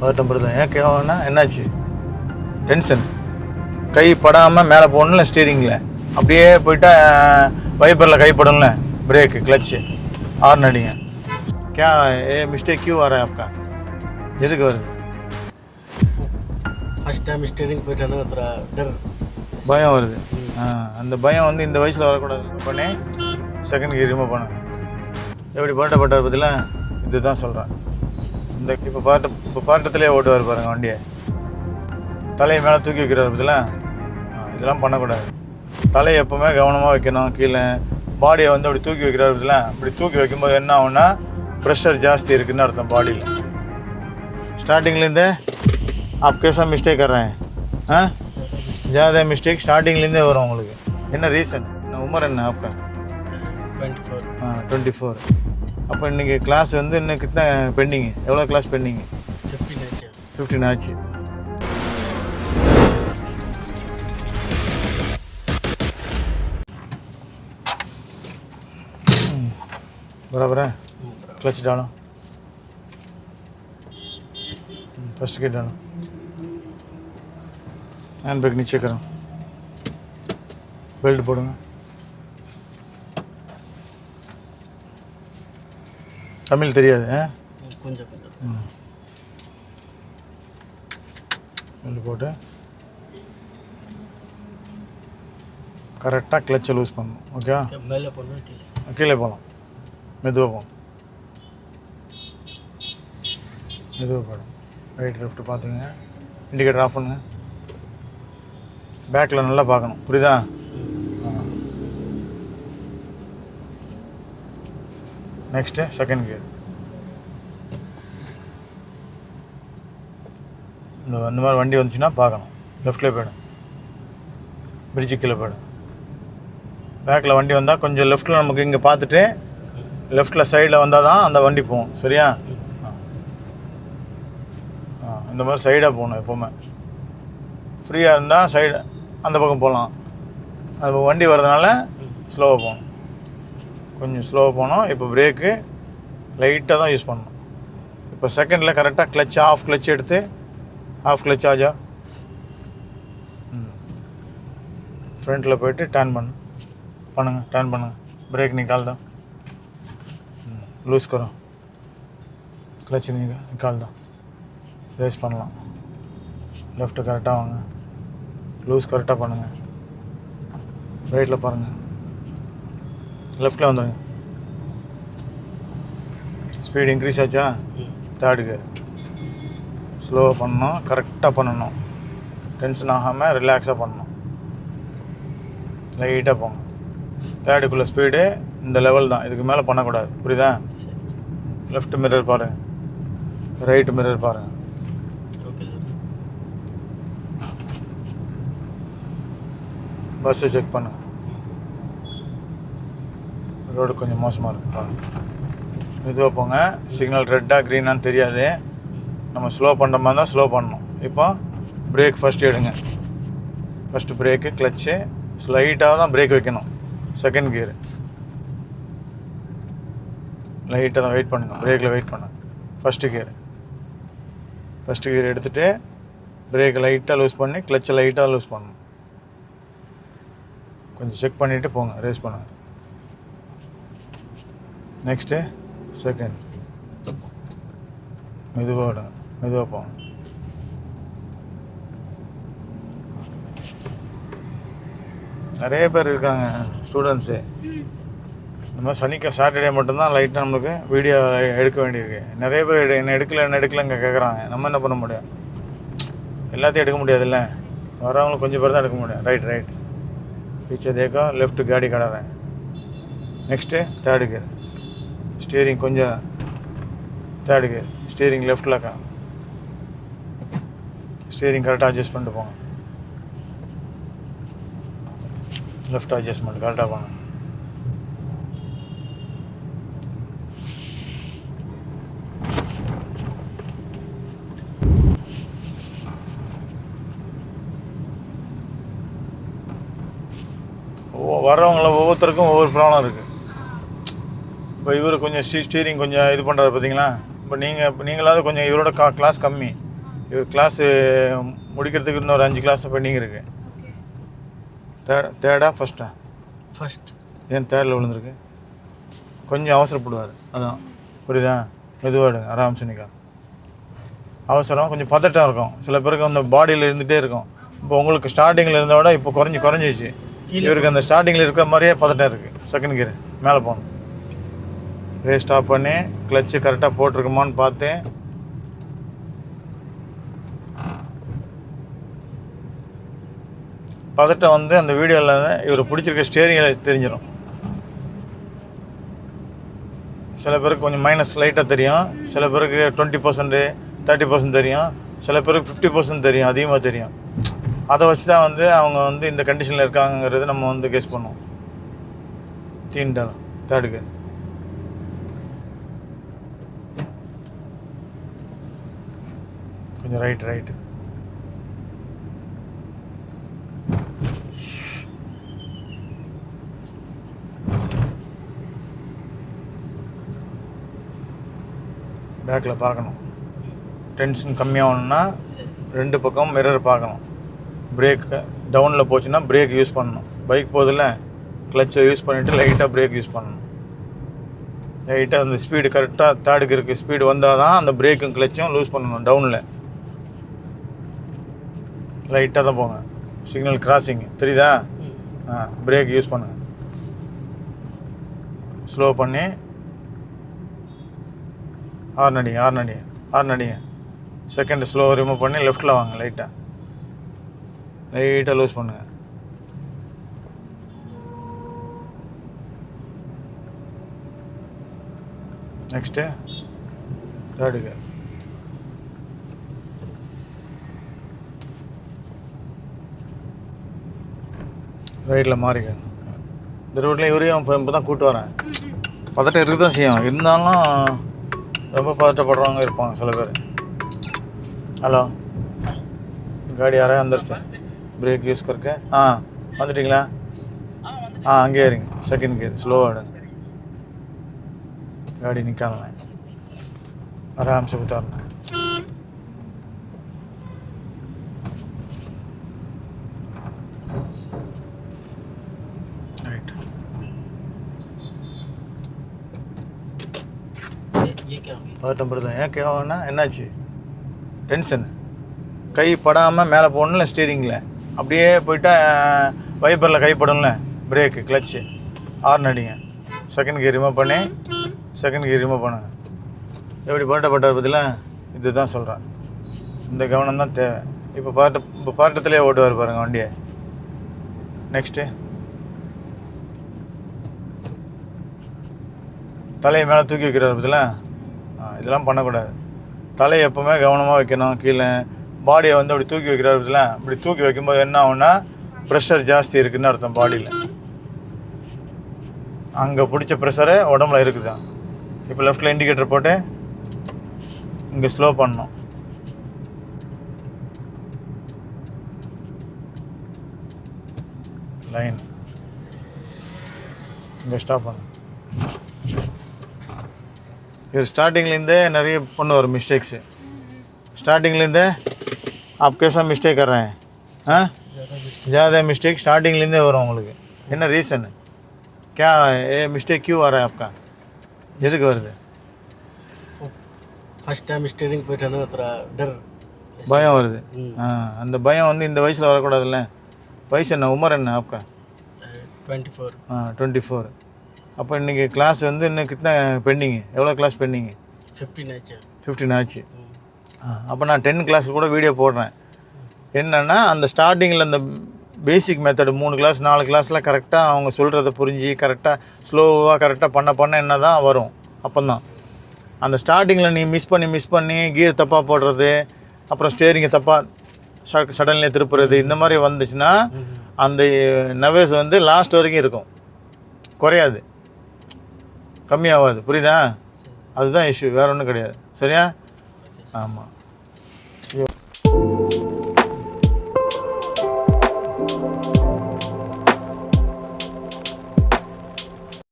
பதட்டம் படுதல் ஏன் கேவனா என்னாச்சு? டென்ஷன் கை படாமல் மேலே போகணும்ல ஸ்டீரிங்கில் அப்படியே போயிட்டா வைப்பரில் கைப்படணும்ல பிரேக்கு கிளச்சு ஆர்ன் அடிங்க. கே ஏ மிஸ்டேக் கியூ ஆர் ஆப்கா எதுக்கு வருது? ஃபர்ஸ்ட் டைம் ஸ்டீரிங் போயிட்டாலும் பயம் வருது. அந்த பயம் வந்து இந்த வயசில் வரக்கூடாது. பண்ணி. செகண்ட் கியர் ரிமூவ் பண்ணுங்க எப்படி பட்டப்பட்டார் பற்றிலாம் இதுதான் சொல்கிறேன் இந்த இப்போ பாட்டு இப்போ பாட்டத்திலே ஓட்டுவார் பாருங்கள் வண்டியை. தலையை மேலே தூக்கி வைக்கிறார் பற்றிலாம் இதெல்லாம் பண்ணக்கூடாது. தலையை எப்போவுமே கவனமாக வைக்கணும். கீழே பாடியை வந்து அப்படி தூக்கி வைக்கிறார் பற்றிலாம் இப்படி தூக்கி வைக்கும்போது என்ன ஆகும்னா ப்ரெஷர் ஜாஸ்தி இருக்குதுன்னு அர்த்தம் பாடியில் ஸ்டார்டிங்லேருந்தே கேஸாக மிஸ்டேக் வர்றேன் ஆ? ஜாதே மிஸ்டேக் ஸ்டார்டிங்லேருந்தே வரும் உங்களுக்கு. என்ன ரீசன் என்ன உமர் என்ன அப்போ டுவெண்ட்டி ஃபோர் ஆ டுவெண்ட்டி ஃபோர் அப்போ இன்றைக்கி கிளாஸ் வந்து இன்னும் கிட்ட பெண்டிங் எவ்வளோ கிளாஸ் பெண்டிங் ஃபிஃப்டின் ஆச்சு ஃபிஃப்டீன் ஆச்சு बराबर है क्लच डालो फर्स्ट गेट डालो हैंड ब्रेक नीचे करो बेल्ट போடுங்க தமிழ் தெரியாது கொஞ்சம் கொஞ்சம். போட்டு. கரெக்டாக கிளச்சை லூஸ் பண்ணணும் ஓகேவா மேலே போனால் கீழே? கீழே போகலாம். மெதுவாக போகும் மெதுவாக போடும் ரைட் லெஃப்ட் பார்த்துங்க இண்டிகேட்டர் ஆஃப் பண்ணுங்க. பேக்கில் நல்லா பார்க்கணும். புரியுதா? நெக்ஸ்ட்டு செகண்ட் கியர் இந்த அந்த மாதிரி வண்டி வந்துச்சுன்னா பார்க்கணும். லெஃப்ட்லேயே போயிடும் பிரிட்ஜு கீழே போயிடும் பேக்கில் வண்டி வந்தால் கொஞ்சம் லெஃப்ட்டில் நமக்கு இங்கே பார்த்துட்டு லெஃப்ட்டில் சைடில் வந்தால் தான் அந்த வண்டி போகும். சரியா? ஆ. ஆ இந்த மாதிரி சைடாக போகணும் எப்போவுமே. ஃப்ரீயாக இருந்தால் சைடு அந்த பக்கம் போகலாம். அது வண்டி வர்றதுனால ஸ்லோவாக போகணும். கொஞ்சம் ஸ்லோவாக போனோம். இப்போ பிரேக்கு லைட்டாக தான் யூஸ் பண்ணணும் இப்போ செகண்டில் கரெக்டாக கிளச் ஆஃப் கிளச் எடுத்து ஆஃப் கிளச் ஆஜா ஃப்ரண்ட்டில் போய்ட்டு டேர்ன் பண்ணு பண்ணுங்கள் டேர்ன் பண்ணுங்கள் பிரேக் நிக்கால் தான். லூஸ் கரும். கிளச் நிக்கால் தான். ரேஸ் பண்ணலாம். லெஃப்ட்டு கரெக்டாக வாங்க. லூஸ் கரெக்டாக பண்ணுங்கள் ரைட்டில் பாருங்கள் லெஃப்ட்டில் வந்துடுங்க ஸ்பீடு இன்க்ரீஸ் ஆச்சா? தேர்டு கியர் ஸ்லோவாக பண்ணணும் கரெக்டாக பண்ணணும். டென்ஷன் ஆகாமல் ரிலாக்ஸாக பண்ணணும். லைட்டாக போங்க. தேர்டுக்குள்ளே ஸ்பீடு இந்த லெவல் தான். இதுக்கு மேலே பண்ணக்கூடாது. புரியுதா? லெஃப்ட் மிரர் பாருங்கள் ரைட் மிரர் பாருங்கள் ஓகே சார் பஸ்ஸை செக் பண்ணுங்க. ரோடு கொஞ்சம் மோசமாக இருக்குப்பா. மெதுவாக போங்க. சிக்னல் ரெட்டாக க்ரீனான்னு தெரியாது. நம்ம ஸ்லோ பண்ணுற மாதிரி தான் ஸ்லோ பண்ணணும். இப்போ பிரேக் ஃபஸ்ட் எடுங்க. ஃபஸ்ட்டு பிரேக்கு கிளச்சு லைட்டாக தான் பிரேக் வைக்கணும். செகண்ட் கியர் லைட்டாக தான் வெயிட் பண்ணுங்க பிரேக்கில் வெயிட் பண்ணுங்க ஃபஸ்ட்டு கியர் ஃபஸ்ட்டு கியர் எடுத்துகிட்டு பிரேக் லைட்டாக லூஸ் பண்ணி கிளச்சை லைட்டாக லூஸ் பண்ணணும். கொஞ்சம் செக் பண்ணிவிட்டு போங்க. ரேஸ் பண்ணுங்கள் நெக்ஸ்ட்டு செகண்ட் eh? மெதுவாக மெதுவாக போகும் நிறைய பேர் இருக்காங்க ஸ்டூடெண்ட்ஸு இந்த மாதிரி சனிக்க சாட்டர்டே மட்டும்தான் லைட்டாக நம்மளுக்கு வீடியோ எடுக்க வேண்டியிருக்கு. நிறைய பேர் எடு என்ன எடுக்கல என்ன எடுக்கலங்க கேட்குறாங்க நம்ம என்ன பண்ண முடியும்? எல்லாத்தையும் எடுக்க முடியாதுல்ல? வரவங்களுக்கு கொஞ்சம் பேர் தான் எடுக்க முடியும். ரைட் ரைட் பீச்சை தேக்கம் லெஃப்ட்டு காடி கடறேன் நெக்ஸ்ட்டு தேர்டு கேர் స్టీరింగ్ கொஞ்சம் தேர்டு கியர் ஸ்டீரிங் லெஃப்டில் இருக்கா? ஸ்டீரிங் கரெக்டாக அட்ஜஸ்ட் பண்ணிட்டு போங்க. லெஃப்ட் அட்ஜஸ்ட்மெண்ட் கரெக்டாக போங்க. வர்றவங்கள ஒவ்வொருத்தருக்கும் ஒவ்வொரு ப்ராப்ளம் இருக்குது இப்போ இவர் கொஞ்சம் ஸ்டீ ஸ்டீரிங் கொஞ்சம் இது பண்ணுறாரு பார்த்தீங்களா? இப்போ நீங்கள் இப்போ நீங்களாவது கொஞ்சம் இவரோட கா கிளாஸ் கம்மி. இவர் கிளாஸு முடிக்கிறதுக்கு இன்னொரு அஞ்சு கிளாஸ் பெண்டிங் இருக்குது தேர்ட் தேர்டா ஃபஸ்ட்டா ஃபர்ஸ்ட் ஏன் தேர்டில் விழுந்திருக்கு? கொஞ்சம் அவசரப்படுவார். அதான். புரியுதா? மெதுவாடு ஆராம் சொன்னிக்கா அவசரம். கொஞ்சம் பதட்டம் இருக்கும். சில பேருக்கு அந்த பாடியில் இருந்துகிட்டே இருக்கும். இப்போ உங்களுக்கு ஸ்டார்டிங்கில் இருந்த விட இப்போ குறைஞ்சி குறைஞ்சிச்சு இவருக்கு அந்த ஸ்டார்டிங்கில் இருக்கிற மாதிரியே பதட்டம் இருக்குது செகண்ட் கியர் மேலே போகணும். ரே ஸ்டாப் பண்ணி கிளச்சு கரெக்டாக போட்டிருக்குமான்னு பார்த்தேன். பதட்டம் வந்து அந்த வீடியோவில் இவர் பிடிச்சிருக்க ஸ்டேரிங்கில் தெரிஞ்சிடும் சில பேருக்கு கொஞ்சம் மைனஸ் லைட்டாக தெரியும். சில பேருக்கு டுவெண்ட்டி பர்சன்ட்டு தேர்ட்டி பர்சன்ட் தெரியும். சில பேருக்கு ஃபிஃப்டி பர்சன்ட் தெரியும் அதிகமாக தெரியும். அதை வச்சு தான் வந்து அவங்க வந்து இந்த கண்டிஷனில் இருக்காங்கிறது நம்ம வந்து கேஸ் பண்ணுவோம். தீண்டலாம் தேர்டு கேர் கொஞ்சம் ரைட் ரைட்டு பேக்கில் பார்க்கணும். டென்ஷன் கம்மியாகணும்னா ரெண்டு பக்கம் மிரர் பார்க்கணும். பிரேக் டவுனில் போச்சுன்னா பிரேக் யூஸ் பண்ணணும். பைக் போதில் கிளச்சை யூஸ் பண்ணிவிட்டு லைட்டாக பிரேக் யூஸ் பண்ணணும். லைட்டாக அந்த ஸ்பீடு கரெக்டாக தேர்டுக்கு இருக்குது ஸ்பீடு வந்தால் தான் அந்த பிரேக்கும் கிளச்சும் லூஸ் பண்ணணும் டவுனில் லைட்டாக தான் போங்க. சிக்னல் கிராசிங் தெரியுதா? ஆ பிரேக் யூஸ் பண்ணுங்க. ஸ்லோ பண்ணி. ஆறு அடிங்க ஆறு அடிங்க ஆறு அடிங்க. செகண்ட் ஸ்லோ ரிமூவ் பண்ணி லெஃப்ட்டில் வாங்க லைட்டாக லைட்டாக லூஸ் பண்ணுங்க. நெக்ஸ்ட்டு தேர்டுக்கு ரைட்டில் மாறிக்க இந்த ரோட்டில் இவரையும் இப்போ இப்போ தான் கூட்டு வரேன் பதட்டம் இருக்க தான் செய்யும் இருந்தாலும் ரொம்ப பதட்டப்படுறவங்க இருப்பாங்க சில பேர் ஹலோ गाड़ी आ रहा है अंदर से ब्रेक यूज़ करके हाँ வந்துட்டீங்களா ஆ அங்கேயே இருங்க செகண்ட் கியர் ஸ்லோவாக எடுங்க गाड़ी निकालना है आराम से उतारना है ஃபர்ஸ்ட் நம்பர் ஏன் கேவனா என்னாச்சு? டென்ஷன் கை படாமல் மேலே போகணும்ல ஸ்டீரிங்கில் அப்படியே போயிட்டா வைப்பரில் கைப்படணும்ல பிரேக்கு கிளச்சு ஆர்ன் அடிங்க. செகண்ட் கியர் ரிமூவ் பண்ணி. செகண்ட் கியர் ரிமோவ் பண்ணுங்க எப்படி பரட்டப்பட்டார் பற்றில இது தான் சொல்கிறேன் இந்த கவனம் தான் தேவை. இப்போ பாட்டு இப்போ பாட்டத்துலேயே ஓட்டுவார் பாருங்கள் வண்டியை. நெக்ஸ்ட்டு தலையை மேலே தூக்கி வைக்கிறார் பற்றில இதெல்லாம் பண்ணக்கூடாது. தலையை எப்போவுமே கவனமாக வைக்கணும். கீழே பாடியை வந்து அப்படி தூக்கி வைக்கிறாருல அப்படி இப்படி தூக்கி வைக்கும்போது என்ன ஆகும்னா ப்ரெஷர் ஜாஸ்தி இருக்குதுன்னு அர்த்தம் பாடியில் அங்கே பிடிச்ச ப்ரெஷரு உடம்புல இருக்குதான் இப்போ லெஃப்ட்டில் இண்டிகேட்டர் போட்டு இங்கே ஸ்லோ பண்ணணும். லைன் இங்கே ஸ்டாப் பண்ணணும். இது ஸ்டார்டிங்லேருந்தே நிறைய பண்ணுவார் மிஸ்டேக்ஸு ஸ்டார்டிங்லேருந்தே ஆப் கேஸாக மிஸ்டேக் கர்றேன் ஆ? ज़्यादा மிஸ்டேக் ஸ்டார்டிங்லேருந்தே வரும் உங்களுக்கு. என்ன ரீசன் கே ஏ மிஸ்டேக் கியூ வரேன் ஆப்கா எதுக்கு வருது? ஃபஸ்ட் டைம் ஸ்டேரிங் போயிட்டேன்னா பயம் வருது. ஆ அந்த பயம் வந்து இந்த வயசில் வரக்கூடாதுல்ல. வயசு என்ன உமர் என்ன ஆப்கா டுவெண்ட்டி ஃபோர் ஆ டுவெண்ட்டி ஃபோர் அப்போ இன்றைக்கி கிளாஸ் வந்து இன்னும் கிட்ட பெண்டிங்கு எவ்வளோ கிளாஸ் பெண்டிங்கு ஃபிஃப்டின் ஆச்சு. ஃபிஃப்டின் ஆச்சு. அப்போ நான் டென் கிளாஸுக்கு கூட வீடியோ போடுறேன். என்னென்னா அந்த ஸ்டார்டிங்கில் அந்த பேசிக் மெத்தடு மூணு கிளாஸ் நாலு கிளாஸில் கரெக்டாக அவங்க சொல்கிறத புரிஞ்சு கரெக்டாக ஸ்லோவாக கரெக்டாக பண்ண பண்ண என்ன தான் வரும். அப்போ தான் அந்த ஸ்டார்டிங்கில் நீ மிஸ் பண்ணி மிஸ் பண்ணி கீர் தப்பாக போடுறது அப்புறம் ஸ்டேரிங்கை தப்பாக சடன்லேயே திருப்புறது இந்த மாதிரி வந்துச்சுன்னா அந்த நவேஸ் வந்து லாஸ்ட் வரைக்கும் இருக்கும். குறையாது. கம்மியாகாது புரியுதா? அதுதான் இஷ்யூ வேறு ஒன்றும் கிடையாது. சரியா? ஆமாம் ஐயோ